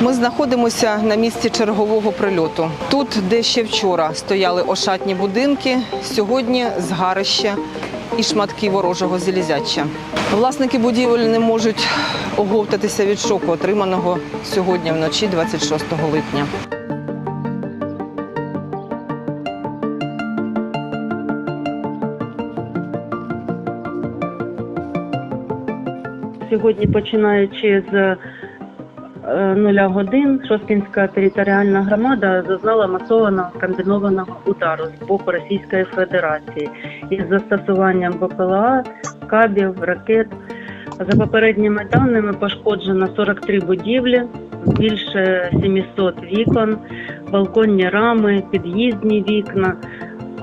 Ми знаходимося на місці чергового прильоту. Тут, де ще вчора стояли ошатні будинки, сьогодні згарище і шматки ворожого залізяча. Власники будівель не можуть оговтатися від шоку, отриманого сьогодні вночі, 26 липня. Сьогодні, починаючи з е, нуля годин, Шосткінська територіальна громада зазнала масованого комбінованого удару з боку Російської Федерації із застосуванням БПЛА, кабів, ракет. За попередніми даними пошкоджено 43 будівлі, більше 700 вікон, балконні рами, під'їздні вікна,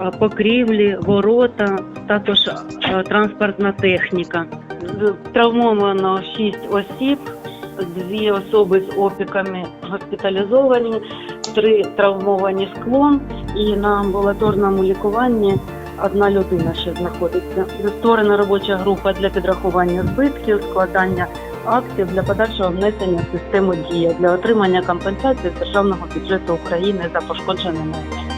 е, покрівлі, ворота, також е, транспортна техніка. Травмовано 6 осіб, дві особи з опіками госпіталізовані, три травмовані склом і на амбулаторному лікуванні одна людина ще знаходиться. Створена робоча група для підрахування збитків, складання актів для подальшого внесення в систему дія для отримання компенсації з державного бюджету України за пошкоджене майно.